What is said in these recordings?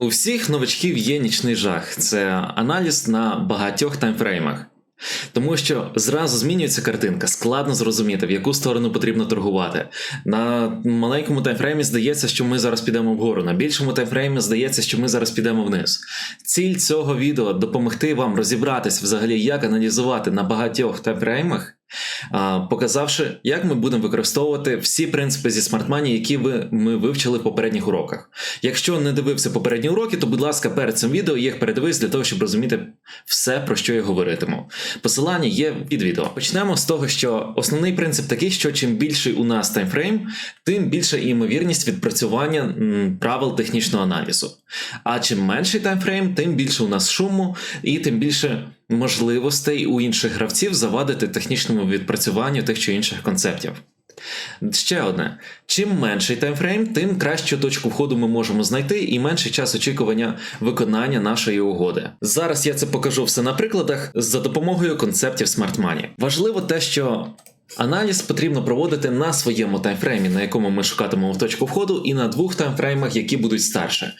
У всіх новачків є нічний жах це аналіз на багатьох таймфреймах. Тому що зразу змінюється картинка, складно зрозуміти, в яку сторону потрібно торгувати. На маленькому таймфреймі здається, що ми зараз підемо вгору. На більшому таймфреймі здається, що ми зараз підемо вниз. Ціль цього відео допомогти вам розібратись взагалі, як аналізувати на багатьох таймфреймах, показавши, як ми будемо використовувати всі принципи зі смартмані, які ви, ми вивчили в попередніх уроках. Якщо не дивився попередні уроки, то будь ласка, перед цим відео їх передивись для того, щоб розуміти все, про що я говоритиму. Посилання є під відео. Почнемо з того, що основний принцип такий, що чим більший у нас таймфрейм, тим більша ймовірність відпрацювання правил технічного аналізу. А чим менший таймфрейм, тим більше у нас шуму і тим більше можливостей у інших гравців завадити технічному відпрацюванню тих чи інших концептів. Ще одне: чим менший таймфрейм, тим кращу точку входу ми можемо знайти і менший час очікування виконання нашої угоди. Зараз я це покажу все на прикладах за допомогою концептів Smart Money. Важливо те, що. Аналіз потрібно проводити на своєму таймфреймі, на якому ми шукатимемо точку входу, і на двох таймфреймах, які будуть старше.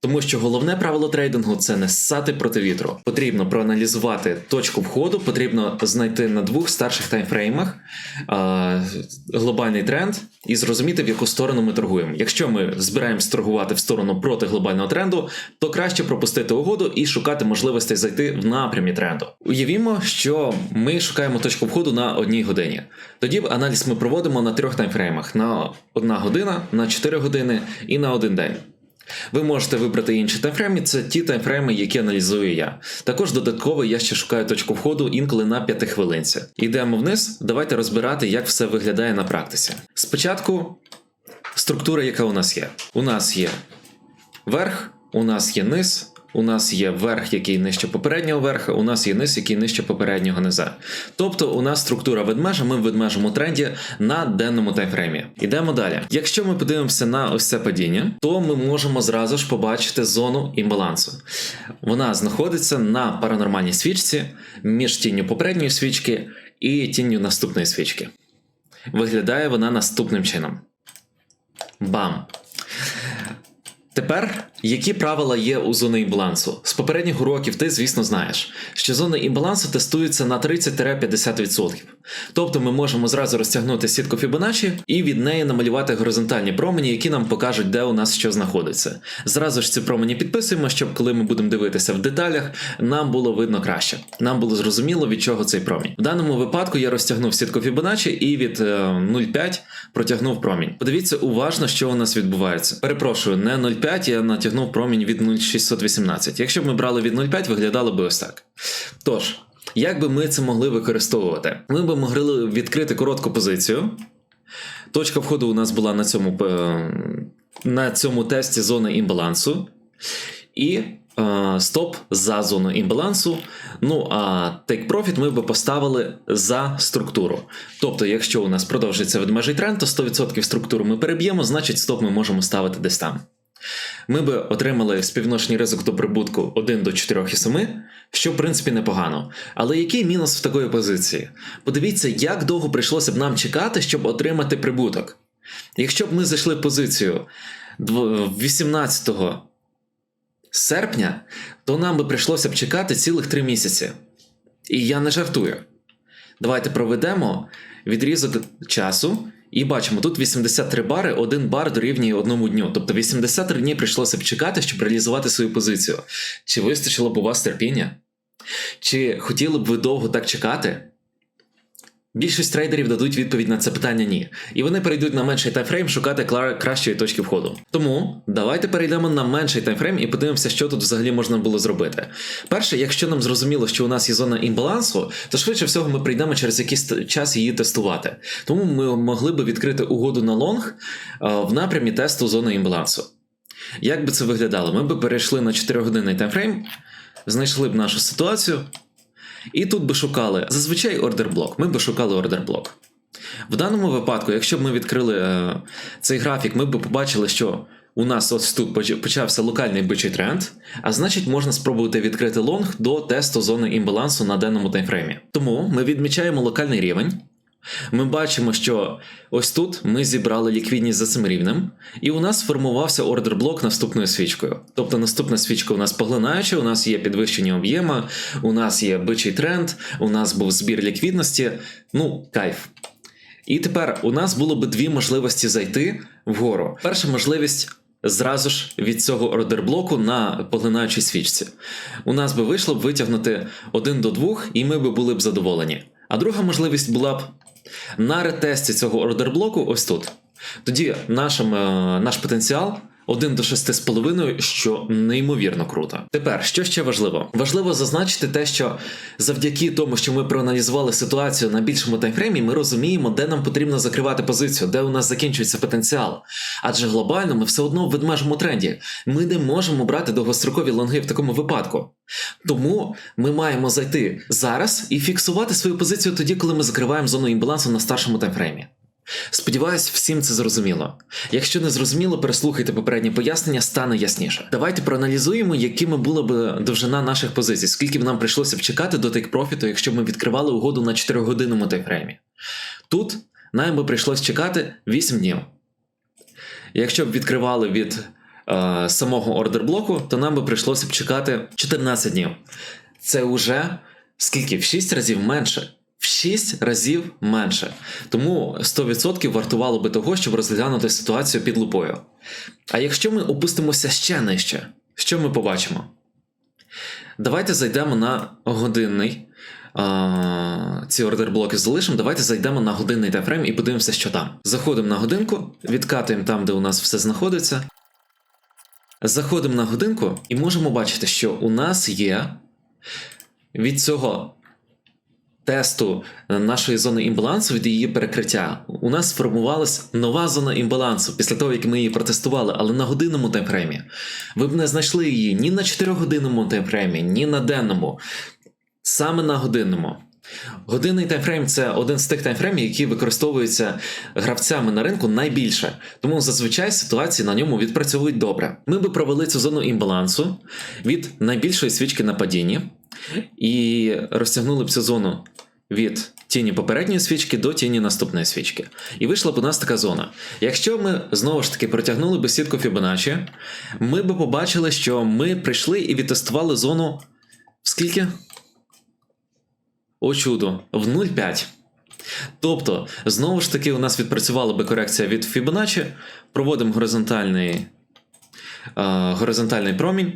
Тому що головне правило трейдингу це не ссати проти вітру. Потрібно проаналізувати точку входу, потрібно знайти на двох старших таймфреймах а, глобальний тренд і зрозуміти, в яку сторону ми торгуємо. Якщо ми збираємось торгувати в сторону проти глобального тренду, то краще пропустити угоду і шукати можливостей зайти в напрямі тренду. Уявімо, що ми шукаємо точку входу на одній годині. Тоді аналіз ми проводимо на трьох таймфреймах: на одна година, на 4 години і на один день. Ви можете вибрати інші таймфрейми, це ті таймфрейми, які аналізую я. Також додатково я ще шукаю точку входу інколи на 5 хвилинці. Йдемо вниз, давайте розбирати, як все виглядає на практиці. Спочатку структура, яка у нас є. У нас є верх, у нас є низ. У нас є верх, який нижче попереднього верха, у нас є низ, який нижче попереднього низа. Тобто у нас структура ведмежа, ми в ведмежому тренді на денному таймфреймі. Ідемо далі. Якщо ми подивимося на ось це падіння, то ми можемо зразу ж побачити зону імбалансу. Вона знаходиться на паранормальній свічці між тінню попередньої свічки і тінню наступної свічки. Виглядає вона наступним чином. Бам! Тепер, які правила є у зони імбалансу? З попередніх уроків ти, звісно, знаєш, що зони імбалансу тестуються на 30-50%. Тобто ми можемо зразу розтягнути сітку Fibonacci і від неї намалювати горизонтальні промені, які нам покажуть, де у нас що знаходиться. Зразу ж ці промені підписуємо, щоб коли ми будемо дивитися в деталях, нам було видно краще. Нам було зрозуміло, від чого цей промінь. В даному випадку я розтягнув сітку Fibonacci і від е, 0,5 протягнув промінь. Подивіться уважно, що у нас відбувається. Перепрошую, не 0,5, я натягнув промінь від 0,618. Якщо б ми брали від 0,5, виглядало би ось так. Тож. Як би ми це могли використовувати? Ми би могли відкрити коротку позицію. Точка входу у нас була на цьому на цьому тесті зони імбалансу. І е, стоп за зону імбалансу. Ну а take profit ми би поставили за структуру. Тобто, якщо у нас продовжується ведмежий тренд, то 100% структуру ми переб'ємо, значить стоп ми можемо ставити десь там. Ми би отримали співношний ризик до прибутку 1 до 4,7, що в принципі непогано. Але який мінус в такої позиції? Подивіться, як довго прийшлося б нам чекати, щоб отримати прибуток. Якщо б ми зайшли в позицію 18 серпня, то нам би прийшлося б чекати цілих 3 місяці. І я не жартую. Давайте проведемо відрізок часу. І бачимо, тут 83 бари, один бар дорівнює одному дню. Тобто 83 дні прийшлося б чекати, щоб реалізувати свою позицію. Чи вистачило б у вас терпіння? Чи хотіли б ви довго так чекати? Більшість трейдерів дадуть відповідь на це питання ні. І вони перейдуть на менший таймфрейм шукати кращої точки входу. Тому давайте перейдемо на менший таймфрейм і подивимося, що тут взагалі можна було зробити. Перше, якщо нам зрозуміло, що у нас є зона імбалансу, то швидше всього ми прийдемо через якийсь час її тестувати. Тому ми могли би відкрити угоду на лонг в напрямі тесту зони імбалансу. Як би це виглядало? Ми б перейшли на 4-годинний таймфрейм, знайшли б нашу ситуацію. І тут би шукали зазвичай ордер-блок. Ми би шукали ордер-блок. В даному випадку, якщо б ми відкрили е, цей графік, ми б побачили, що у нас ось тут почався локальний бичий тренд, а значить, можна спробувати відкрити лонг до тесту зони імбалансу на денному таймфреймі. Тому ми відмічаємо локальний рівень. Ми бачимо, що ось тут ми зібрали ліквідність за цим рівнем, і у нас сформувався ордер блок наступною свічкою. Тобто наступна свічка у нас поглинаюча, у нас є підвищення об'єму, у нас є бичий тренд, у нас був збір ліквідності. Ну, кайф. І тепер у нас було би дві можливості зайти вгору. Перша можливість зразу ж від цього ордерблоку на поглинаючій свічці. У нас би вийшло б витягнути один до двох, і ми би були б задоволені. А друга можливість була б на ретесті цього ордерблоку ось тут. Тоді нашим, е, наш потенціал 1 до 6,5, що неймовірно круто. Тепер, що ще важливо? Важливо зазначити те, що завдяки тому, що ми проаналізували ситуацію на більшому таймфреймі, ми розуміємо, де нам потрібно закривати позицію, де у нас закінчується потенціал. Адже глобально ми все одно в ведмежому тренді. Ми не можемо брати довгострокові лонги в такому випадку. Тому ми маємо зайти зараз і фіксувати свою позицію тоді, коли ми закриваємо зону імбалансу на старшому таймфреймі. Сподіваюсь, всім це зрозуміло. Якщо не зрозуміло, переслухайте попередні пояснення, стане ясніше. Давайте проаналізуємо, якими була б довжина наших позицій, скільки б нам прийшлося б чекати до тейк-профіту, якщо б ми відкривали угоду на 4-годинному таймфреймі. Тут нам би прийшлося чекати 8 днів. Якщо б відкривали від е, самого ордерблоку, то нам би прийшлося б чекати 14 днів. Це вже скільки? В 6 разів менше. В 6 разів менше. Тому 100% вартувало би того, щоб розглянути ситуацію під лупою. А якщо ми опустимося ще нижче, що ми побачимо? Давайте зайдемо на годинний. А, ці ордерблоки залишимо. Давайте зайдемо на годинний таймфрейм і подивимося, що там. Заходимо на годинку, відкатуємо там, де у нас все знаходиться. Заходимо на годинку і можемо бачити, що у нас є від цього тесту нашої зони імбалансу від її перекриття. У нас сформувалась нова зона імбалансу після того, як ми її протестували, але на годинному таймфреймі. Ви б не знайшли її ні на 4-годинному таймфреймі, ні на денному. Саме на годинному. Годинний таймфрейм це один з тих таймфреймів, які використовуються гравцями на ринку найбільше, тому зазвичай ситуації на ньому відпрацьовують добре. Ми би провели цю зону імбалансу від найбільшої свічки на падінні і розтягнули б цю зону від тіні попередньої свічки до тіні наступної свічки. І вийшла б у нас така зона. Якщо ми знову ж таки протягнули би сітку Fibonacci, ми би побачили, що ми прийшли і відтестували зону скільки? О чудо, в 0,5. Тобто, знову ж таки, у нас відпрацювала би корекція від Fibonacci, проводимо горизонтальний, е, горизонтальний промінь,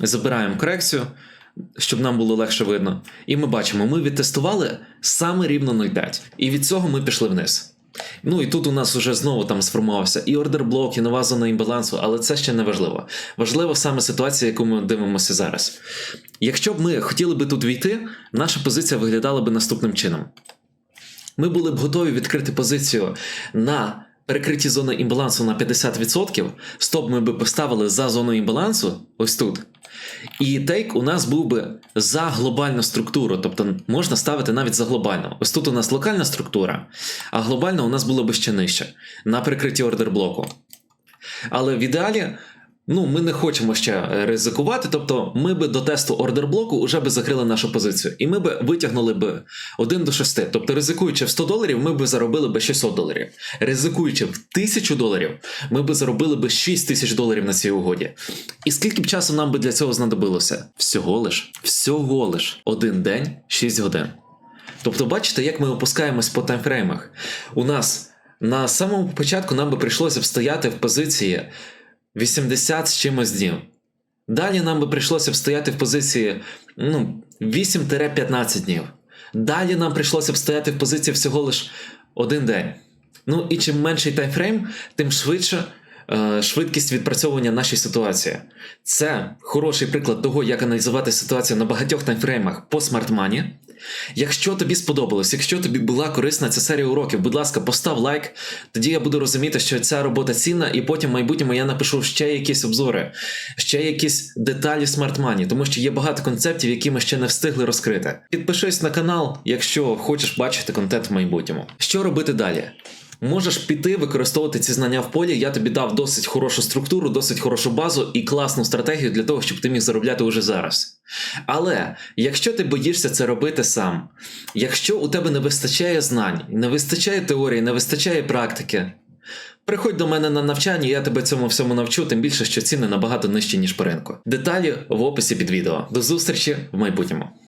забираємо корекцію, щоб нам було легше видно. І ми бачимо, ми відтестували саме рівно 0,5. І від цього ми пішли вниз. Ну і тут у нас вже знову там сформувався і ордерблок, і нова зона імбалансу, але це ще не важливо. Важливо саме ситуація, яку ми дивимося зараз. Якщо б ми хотіли би тут війти, наша позиція виглядала би наступним чином. Ми були б готові відкрити позицію на перекритті зони імбалансу на 50%, стоп ми би поставили за зоною імбалансу, ось тут. І тейк у нас був би за глобальну структуру, тобто можна ставити навіть за глобальну. Ось тут у нас локальна структура, а глобальна у нас було б ще нижче на прикритті ордерблоку. Але в ідеалі. Ну, ми не хочемо ще ризикувати, тобто ми би до тесту ордерблоку вже би закрили нашу позицію, і ми би витягнули би 1 до 6. Тобто, ризикуючи в 100 доларів, ми би заробили би 600 доларів. Ризикуючи в 1000 доларів, ми би заробили би 6 тисяч доларів на цій угоді. І скільки б часу нам би для цього знадобилося? Всього лиш, всього лиш один день, 6 годин. Тобто, бачите, як ми опускаємось по таймфреймах. У нас на самому початку нам би прийшлося б стояти в позиції. 80 з чимось днів. Далі нам би прийшлося б стояти в позиції ну, 8-15 днів. Далі нам прийшлося б стояти в позиції всього лиш один день. Ну і чим менший таймфрейм, тим швидше е, швидкість відпрацьовування нашої ситуації. Це хороший приклад того, як аналізувати ситуацію на багатьох таймфреймах по смарт-мані. Якщо тобі сподобалось, якщо тобі була корисна ця серія уроків, будь ласка, постав лайк. Тоді я буду розуміти, що ця робота цінна, і потім в майбутньому я напишу ще якісь обзори, ще якісь деталі смарт-мані, тому що є багато концептів, які ми ще не встигли розкрити. Підпишись на канал, якщо хочеш бачити контент в майбутньому. Що робити далі? Можеш піти використовувати ці знання в полі. Я тобі дав досить хорошу структуру, досить хорошу базу і класну стратегію для того, щоб ти міг заробляти уже зараз. Але якщо ти боїшся це робити сам, якщо у тебе не вистачає знань, не вистачає теорії, не вистачає практики, приходь до мене на навчання, я тебе цьому всьому навчу, тим більше, що ціни набагато нижчі, ніж по ринку. Деталі в описі під відео. До зустрічі в майбутньому.